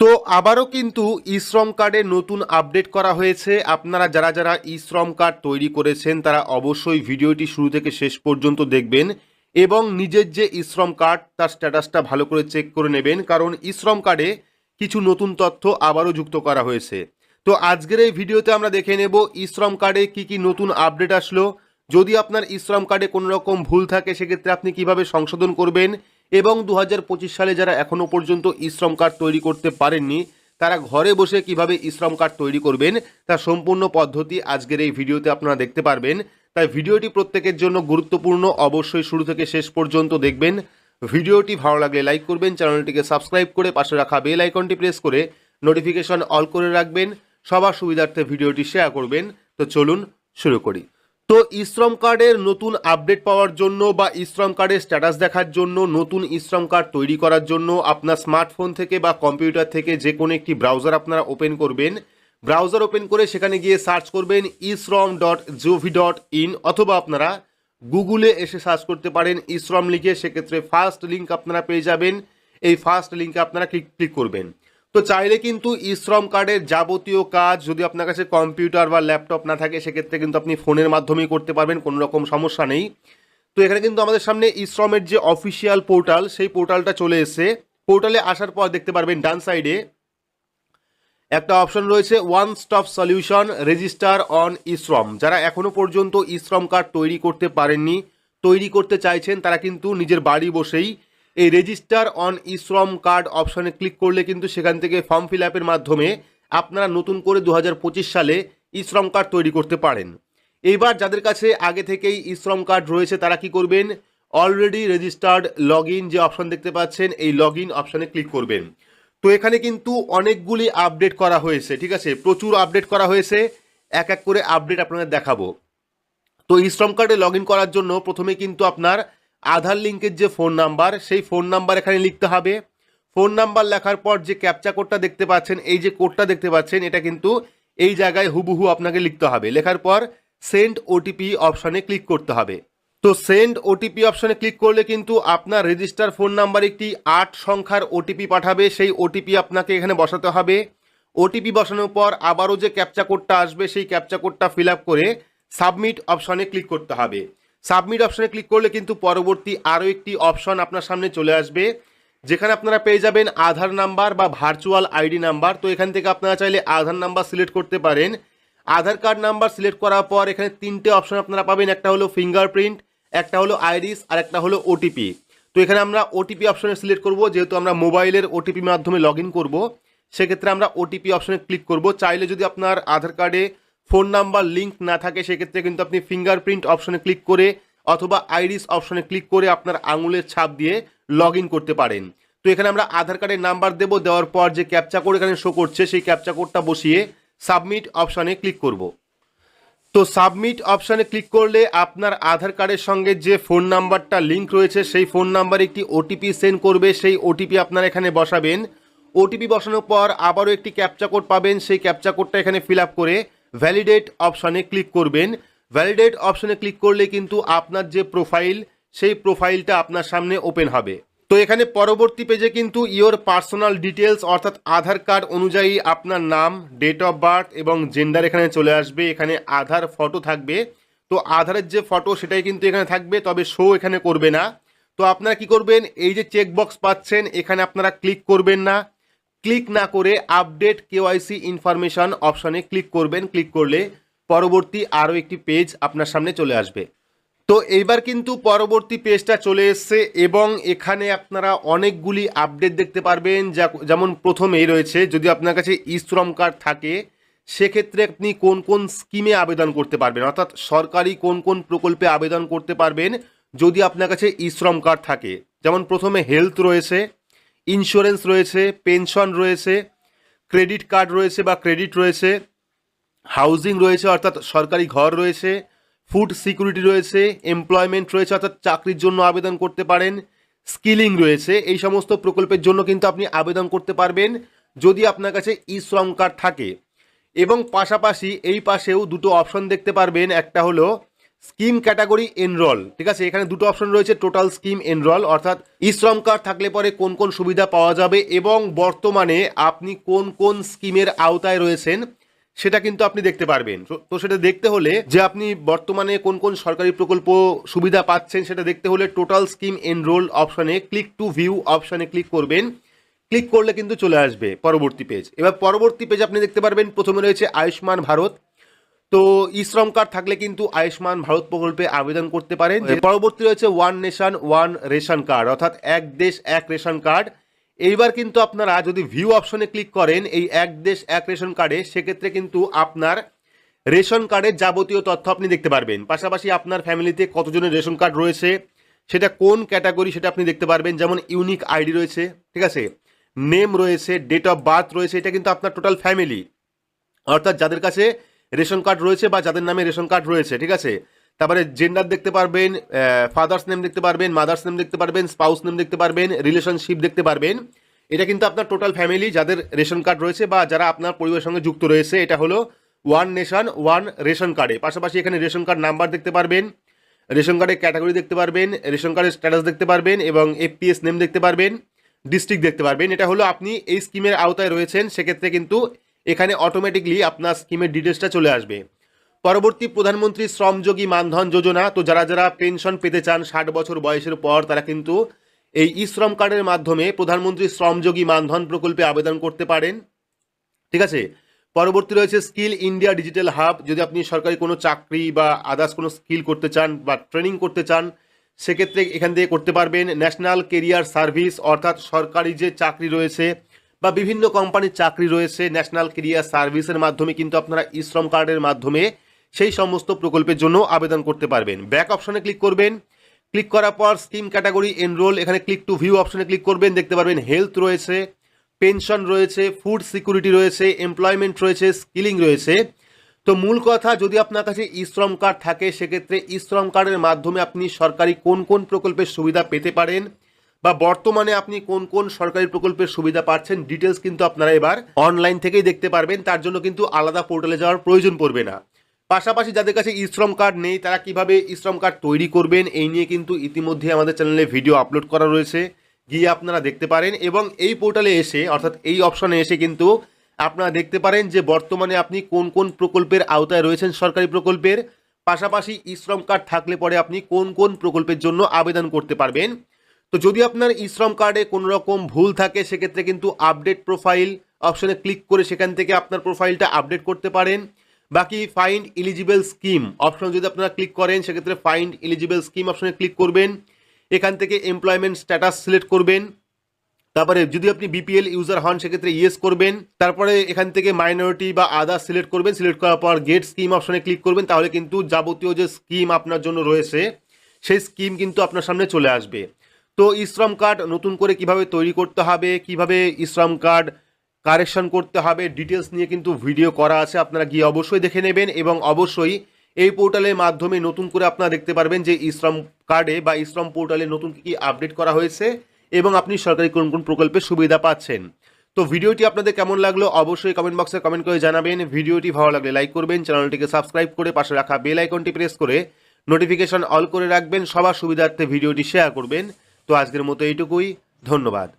তো আবারও কিন্তু ই শ্রম কার্ডের নতুন আপডেট করা হয়েছে। আপনারা যারা যারা ই শ্রম কার্ড তৈরি করেছেন, তারা অবশ্যই ভিডিওটি শুরু থেকে শেষ পর্যন্ত দেখবেন এবং নিজের যে ই শ্রম কার্ড, তার স্ট্যাটাসটা ভালো করে চেক করে নেবেন। কারণ ই শ্রম কার্ডে কিছু নতুন তথ্য আবারও যুক্ত করা হয়েছে। তো আজকের এই ভিডিওতে আমরা দেখে নেব ই শ্রম কার্ডে কি কি নতুন আপডেট আসলো। যদি আপনার ই শ্রম কার্ডে কোনো রকম ভুল থাকে, সেক্ষেত্রে আপনি কীভাবে সংশোধন করবেন এবং দু হাজার পঁচিশ সালে যারা এখনও পর্যন্ত ই শ্রম কার্ড তৈরি করতে পারেননি, তারা ঘরে বসে কীভাবে ই শ্রম কার্ড তৈরি করবেন তার সম্পূর্ণ পদ্ধতি আজকের এই ভিডিওতে আপনারা দেখতে পারবেন। তাই ভিডিওটি প্রত্যেকের জন্য গুরুত্বপূর্ণ, অবশ্যই শুরু থেকে শেষ পর্যন্ত দেখবেন। ভিডিওটি ভালো লাগলে লাইক করবেন, চ্যানেলটিকে সাবস্ক্রাইব করে পাশে রাখা বেল আইকনটি প্রেস করে নোটিফিকেশন অল করে রাখবেন। সবার সুবিধার্থে ভিডিওটি শেয়ার করবেন। তো চলুন শুরু করি। তো ইশ্রম কার্ডের নতুন আপডেট পাওয়ার জন্য বা ইশ্রম কার্ডের স্ট্যাটাস দেখার জন্য, নতুন ইশ্রম কার্ড তৈরি করার জন্য আপনার স্মার্টফোন থেকে বা কম্পিউটার থেকে যে কোনো একটি ব্রাউজার আপনারা ওপেন করবেন। ব্রাউজার ওপেন করে সেখানে গিয়ে সার্চ করবেন eShram dot GOV dot in অথবা আপনারা গুগলে এসে সার্চ করতে পারেন। ইশ্রম লিখে সেক্ষেত্রে ফার্স্ট লিঙ্ক আপনারা পেয়ে যাবেন। এই ফার্স্ট লিঙ্কে আপনারা ক্লিক ক্লিক করবেন। তো চাইলে কিন্তু ই শ্রম কার্ডের যাবতীয় কাজ যদি আপনার কাছে কম্পিউটার বা ল্যাপটপ না থাকে, সেক্ষেত্রে কিন্তু আপনি ফোনের মাধ্যমেই করতে পারবেন, কোনো রকম সমস্যা নেই। তো এখানে কিন্তু আমাদের সামনে ই শ্রমের যে অফিসিয়াল পোর্টাল সেই পোর্টালটা চলে এসে পোর্টালে আসার পর দেখতে পারবেন ডান সাইডে একটা অপশন রয়েছে one stop solution register on eShram যারা এখনও পর্যন্ত ইশ্রম কার্ড তৈরি করতে পারেননি, তৈরি করতে চাইছেন, তারা কিন্তু নিজের বাড়ি বসেই এই রেজিস্টার অন ইশ্রম কার্ড অপশনে ক্লিক করলে কিন্তু সেখান থেকে ফর্ম ফিল আপের মাধ্যমে আপনারা নতুন করে দু হাজার পঁচিশ সালে ই শ্রম কার্ড তৈরি করতে পারেন। এইবার যাদের কাছে আগে থেকেই ইশ্রম কার্ড রয়েছে, তারা কি করবেন? অলরেডি রেজিস্টার্ড লগ যে অপশন দেখতে পাচ্ছেন, এই লগ ইন অপশনে ক্লিক করবেন। তো এখানে কিন্তু অনেকগুলি আপডেট করা হয়েছে, ঠিক আছে? প্রচুর আপডেট করা হয়েছে। এক এক করে আপডেট আপনাদের দেখাবো। তো ই শ্রম কার্ডে লগ করার জন্য প্রথমে কিন্তু আপনার আধার লিঙ্কের যে ফোন নাম্বার, সেই ফোন নাম্বার এখানে লিখতে হবে। ফোন নাম্বার লেখার পর যে ক্যাপচা কোডটা দেখতে পাচ্ছেন, এই যে কোডটা দেখতে পাচ্ছেন, এটা কিন্তু এই জায়গায় হুবহু আপনাকে লিখতে হবে। লেখার পর সেন্ড ওটিপি অপশনে ক্লিক করতে হবে। তো সেন্ড ওটিপি অপশনে ক্লিক করলে কিন্তু আপনার রেজিস্টার ফোন নাম্বার একটি আট সংখ্যার ওটিপি পাঠাবে। সেই ওটিপি আপনাকে এখানে বসাতে হবে। ওটিপি বসানোর পর আবারও যে ক্যাপচা কোডটা আসবে, সেই ক্যাপচা কোডটা ফিল করে সাবমিট অপশনে ক্লিক করতে হবে। সাবমিট অপশানে ক্লিক করলে কিন্তু পরবর্তী আরও একটি অপশন আপনার সামনে চলে আসবে। যেখানে আপনারা পেয়ে যাবেন আধার নাম্বার বা ভার্চুয়াল আইডি নাম্বার। তো এখান থেকে আপনারা চাইলে আধার নাম্বার সিলেক্ট করতে পারেন। আধার কার্ড নাম্বার সিলেক্ট করার পর এখানে তিনটে অপশন আপনারা পাবেন। একটা হলো ফিঙ্গারপ্রিন্ট একটা হলো আইরিস আর একটা হলো ওটিপি তো এখানে আমরা ওটিপি অপশনে সিলেক্ট করব। যেহেতু আমরা মোবাইলের ওটিপি মাধ্যমে লগ ইন করব, সেক্ষেত্রে আমরা ওটিপি অপশনে ক্লিক করব। চাইলে যদি আপনার আধার কার্ডে ফোন নাম্বার লিঙ্ক না থাকে, সেক্ষেত্রে কিন্তু আপনি ফিঙ্গারপ্রিন্ট অপশনে ক্লিক করে অথবা আইরিস অপশনে ক্লিক করে আপনার আঙুলের ছাপ দিয়ে লগ করতে পারেন। তো এখানে আমরা আধার কার্ডের নাম্বার দেবো, দেওয়ার পর যে ক্যাপচা কোড এখানে শো করছে, সেই ক্যাপচা কোডটা বসিয়ে সাবমিট অপশনে ক্লিক করব। তো সাবমিট অপশানে ক্লিক করলে আপনার আধার কার্ডের সঙ্গে যে ফোন নাম্বারটা লিঙ্ক রয়েছে, সেই ফোন নাম্বারে একটি ওটিপি সেন্ড করবে, সেই ওটিপি আপনারা এখানে বসাবেন। ওটিপি বসানোর পর আবারও একটি ক্যাপচা কোড পাবেন, সেই ক্যাপচা কোডটা এখানে ফিল করে ভ্যালিডেট অপশানে ক্লিক করবেন। ভ্যালিডেট অপশানে ক্লিক করলে কিন্তু আপনার যে প্রোফাইল সেই প্রোফাইলটা আপনার সামনে ওপেন হবে। তো এখানে পরবর্তী পেজে কিন্তু ইওর পার্সোনাল ডিটেলস অর্থাৎ আধার কার্ড অনুযায়ী আপনার নাম ডেট অফ বার্থ এবং জেন্ডার এখানে চলে আসবে। এখানে আধার ফটো থাকবে। তো আধারের যে ফটো সেটাই কিন্তু এখানে থাকবে, তবে শো এখানে করবে না। তো আপনারা কি করবেন? এই যে চেক বক্স পাচ্ছেন, এখানে আপনারা ক্লিক করবেন না। ক্লিক না করে আপডেট কেওয়াইসি ইনফরমেশন অপশানে ক্লিক করবেন। ক্লিক করলে পরবর্তী আরও একটি পেজ আপনার সামনে চলে আসবে। তো এইবার কিন্তু পরবর্তী পেজটা চলে এসছে এবং এখানে আপনারা অনেকগুলি আপডেট দেখতে পারবেন। যা- যেমন প্রথমেই রয়েছে, যদি আপনার কাছে ই শ্রম কার্ড থাকে, সেক্ষেত্রে আপনি কোন কোন স্কিমে আবেদন করতে পারবেন? অর্থাৎ সরকারি কোন কোন প্রকল্পে আবেদন করতে পারবেন যদি আপনার কাছে ই শ্রম কার্ড থাকে। যেমন প্রথমে হেলথ রয়েছে ইন্স্যুরেন্স রয়েছে, পেনশন রয়েছে, ক্রেডিট কার্ড রয়েছে বা ক্রেডিট রয়েছে, হাউজিং রয়েছে, অর্থাৎ সরকারি ঘর রয়েছে, ফুড সিকিউরিটি রয়েছে, এমপ্লয়মেন্ট রয়েছে, অর্থাৎ চাকরির জন্য আবেদন করতে পারেন, স্কিলিং রয়েছে, এই সমস্ত প্রকল্পের জন্য কিন্তু আপনি আবেদন করতে পারবেন যদি আপনার কাছে ই শ্রম কার্ড থাকে। এবং পাশাপাশি এই পাশেও দুটো অপশন দেখতে পারবেন, একটা হলো স্কিম ক্যাটাগরি এনরোল, ঠিক আছে? এখানে দুটো অপশন রয়েছে, টোটাল স্কিম এনরোল, অর্থাৎ ই শ্রম কার্ড থাকলে পরে কোন কোন সুবিধা পাওয়া যাবে এবং বর্তমানে আপনি কোন কোন স্কিমের আওতায় রয়েছেন সেটা কিন্তু আপনি দেখতে পারবেন। তো- সেটা দেখতে হলে যে আপনি বর্তমানে কোন কোন সরকারি প্রকল্প সুবিধা পাচ্ছেন সেটা দেখতে হলে টোটাল স্কিম এনরোল অপশনে ক্লিক টু ভিউ অপশনে ক্লিক করবেন। ক্লিক করলে কিন্তু চলে আসবে পরবর্তী পেজ। এবার পরবর্তী পেজ আপনি দেখতে পারবেন, প্রথমে রয়েছে আয়ুষ্মান ভারত। তো ই শ্রম কার্ড থাকলে কিন্তু আয়ুষ্মান ভারত প্রকল্পে আবেদন করতে পারেন। পরবর্তী রয়েছে one nation one ration card অর্থাৎ এক দেশ এক রেশন কার্ড। এইবার কিন্তু আপনারা যদি ভিউ অপশনে ক্লিক করেন এই এক দেশ এক রেশন কার্ডে সেক্ষেত্রে কিন্তু আপনার রেশন কার্ডের যাবতীয় তথ্য আপনি দেখতে পারবেন। পাশাপাশি আপনার ফ্যামিলিতে কতজনের রেশন কার্ড রয়েছে সেটা কোন ক্যাটাগরি সেটা আপনি দেখতে পারবেন। যেমন ইউনিক আইডি রয়েছে ঠিক আছে? নেম রয়েছে ডেট অফ বার্থ রয়েছে এটা কিন্তু আপনার টোটাল ফ্যামিলি। অর্থাৎ যাদের কাছে রেশন কার্ড রয়েছে বা যাদের নামে রেশন কার্ড রয়েছে, ঠিক আছে? তারপরে জেন্ডার দেখতে পারবেন ফাদার্স নেম দেখতে পারবেন মাদার্স নেম দেখতে পারবেন স্পাউস নেম দেখতে পারবেন রিলেশনশিপ দেখতে পারবেন। এটা কিন্তু আপনার টোটাল ফ্যামিলি যাদের রেশন কার্ড রয়েছে বা যারা আপনার পরিবারের সঙ্গে যুক্ত রয়েছে, এটা হলো ওয়ান নেশন ওয়ান রেশন কার্ডে। পাশাপাশি এখানে রেশন কার্ড নাম্বার দেখতে পারবেন, রেশন কার্ডের ক্যাটাগরি দেখতে পারবেন, রেশন কার্ডের স্ট্যাটাস দেখতে পারবেন এবং এফপিএস নেম দেখতে পারবেন ডিস্ট্রিক্ট দেখতে পারবেন। এটা হলো আপনি এই স্কিমের আওতায় রয়েছেন, সেক্ষেত্রে কিন্তু এখানে অটোমেটিকলি আপনার স্কিমের ডিটেলসটা চলে আসবে। পরবর্তী প্রধানমন্ত্রী শ্রমযোগী মানধন যোজনা, তো যারা যারা পেনশন পেতে চান, ষাট বছর বয়সের পর, তারা কিন্তু এই ই শ্রম কার্ডের মাধ্যমে প্রধানমন্ত্রী শ্রমযোগী মানধন প্রকল্পে আবেদন করতে পারেন। ঠিক আছে? পরবর্তী রয়েছে স্কিল ইন্ডিয়া ডিজিটাল হাব যদি আপনি সরকারি কোনো চাকরি বা আদার্স কোনো স্কিল করতে চান বা ট্রেনিং করতে চান, সেক্ষেত্রে এখান থেকে করতে পারবেন। ন্যাশনাল কেরিয়ার সার্ভিস অর্থাৎ সরকারি যে চাকরি রয়েছে বা বিভিন্ন কোম্পানির চাকরি রয়েছে ন্যাশনাল কেরিয়ার সার্ভিসের মাধ্যমে কিন্তু আপনারা ই শ্রম কার্ডের মাধ্যমে সেই সমস্ত প্রকল্পের জন্য আবেদন করতে পারবেন। ব্যাক অপশনে ক্লিক করবেন। ক্লিক করার পর স্কিম ক্যাটাগরি এনরোল এখানে ক্লিক টু ভিউ অপশনে ক্লিক করবেন। দেখতে পারবেন হেলথ রয়েছে পেনশন রয়েছে ফুড সিকিউরিটি রয়েছে এমপ্লয়মেন্ট রয়েছে স্কিলিং রয়েছে। তো মূল কথা, যদি আপনার কাছে ই শ্রম কার্ড থাকে, সেক্ষেত্রে ই শ্রম কার্ডের মাধ্যমে আপনি সরকারি কোন কোন প্রকল্পের সুবিধা পেতে পারেন বা বর্তমানে আপনি কোন কোন সরকারি প্রকল্পের সুবিধা পাচ্ছেন ডিটেলস কিন্তু আপনারা এবার অনলাইন থেকেই দেখতে পারবেন। তার জন্য কিন্তু আলাদা পোর্টালে যাওয়ার প্রয়োজন পড়বে না। পাশাপাশি যাদের কাছে ই শ্রম কার্ড নেই, তারা কীভাবে ই শ্রম কার্ড তৈরি করবেন, এই নিয়ে কিন্তু ইতিমধ্যে আমাদের চ্যানেলে ভিডিও আপলোড করা রয়েছে। গিয়ে আপনারা দেখতে পারেন এবং এই পোর্টালে এসে, অর্থাৎ এই অপশনে এসে কিন্তু আপনারা দেখতে পারেন যে বর্তমানে আপনি কোন কোন প্রকল্পের আওতায় রয়েছেন সরকারি প্রকল্পের। পাশাপাশি ইশ্রম কার্ড থাকলে পরে আপনি কোন কোন প্রকল্পের জন্য আবেদন করতে পারবেন। তো যদি আপনার ই শ্রম কার্ডে কোনো রকম ভুল থাকে, সেক্ষেত্রে কিন্তু আপডেট প্রোফাইল অপশনে ক্লিক করে সেখান থেকে আপনার প্রোফাইলটা আপডেট করতে পারেন। বাকি ফাইন্ড এলিজিবল স্কিম অপশন যদি আপনারা ক্লিক করেন, সেক্ষেত্রে ফাইন্ড এলিজিবল স্কিম অপশনে ক্লিক করবেন। এখান থেকে এমপ্লয়মেন্ট স্ট্যাটাস সিলেক্ট করবেন। তারপরে যদি আপনি বিপিএল ইউজার হন, সেক্ষেত্রে ইয়েস করবেন। তারপরে এখান থেকে মাইনরিটি বা আদার্স সিলেক্ট করবেন। সিলেক্ট করার পর গেট স্কিম অপশনে ক্লিক করবেন। তাহলে কিন্তু যাবতীয় যে স্কিম আপনার জন্য রয়েছে, সেই স্কিম কিন্তু আপনার সামনে চলে আসবে। তো ইশ্রম কার্ড নতুন করে কীভাবে তৈরি করতে হবে, কীভাবে ইশ্রম কার্ড কারেকশন করতে হবে ডিটেলস নিয়ে কিন্তু ভিডিও করা আছে, আপনারা গিয়ে অবশ্যই দেখে নেবেন এবং অবশ্যই এই পোর্টালের মাধ্যমে নতুন করে আপনারা দেখতে পারবেন যে ইশ্রম কার্ডে বা ইশ্রম পোর্টালে নতুন কী আপডেট করা হয়েছে এবং আপনি সরকারি কোন কোন প্রকল্পের সুবিধা পাচ্ছেন। তো ভিডিওটি আপনাদের কেমন লাগল অবশ্যই কমেন্ট বক্সে কমেন্ট করে জানাবেন। ভিডিওটি ভালো লাগলে লাইক করবেন, চ্যানেলটিকে সাবস্ক্রাইব করে পাশে রাখা বেল আইকনটি প্রেস করে নোটিফিকেশন অল করে রাখবেন, সবার সুবিধার্থে ভিডিওটি শেয়ার করবেন। তো আজকের মতো এইটুকুই। ধন্যবাদ।